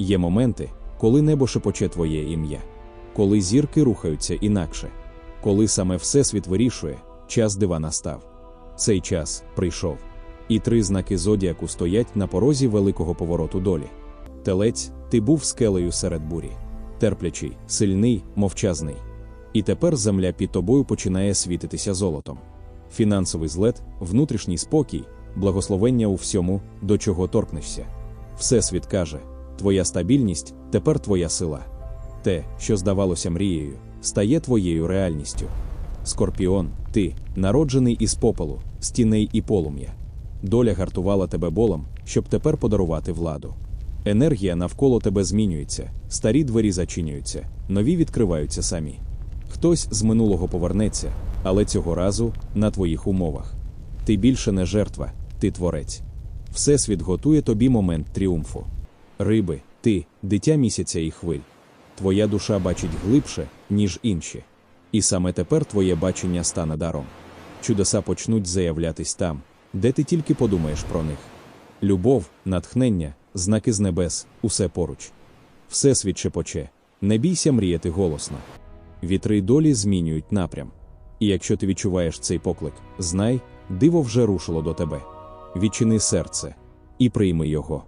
Є моменти, коли небо шепоче твоє ім'я, коли зірки рухаються інакше, коли саме Всесвіт вирішує, час дива настав. Цей час прийшов. І три знаки зодіаку стоять на порозі великого повороту долі. Телець, ти був скелею серед бурі, терплячий, сильний, мовчазний. І тепер земля під тобою починає світитися золотом. Фінансовий злет, внутрішній спокій, благословення у всьому, до чого торкнешся. Всесвіт каже: Твоя стабільність тепер твоя сила. Те, що здавалося мрією, стає твоєю реальністю. Скорпіон, ти, народжений із попелу, з тіней і полум'я. Доля гартувала тебе болом, щоб тепер подарувати владу. Енергія навколо тебе змінюється, старі двері зачинюються, нові відкриваються самі. Хтось з минулого повернеться, але цього разу на твоїх умовах. Ти більше не жертва, ти творець. Всесвіт готує тобі момент тріумфу. Риби, ти, дитя місяця і хвиль. Твоя душа бачить глибше, ніж інші. І саме тепер твоє бачення стане даром. Чудеса почнуть заявлятись там, де ти тільки подумаєш про них. Любов, натхнення, знаки з небес, усе поруч. Всесвіт шепоче, не бійся мріяти голосно. Вітри долі змінюють напрям. І якщо ти відчуваєш цей поклик, знай, диво вже рушило до тебе. Відчини серце і прийми його.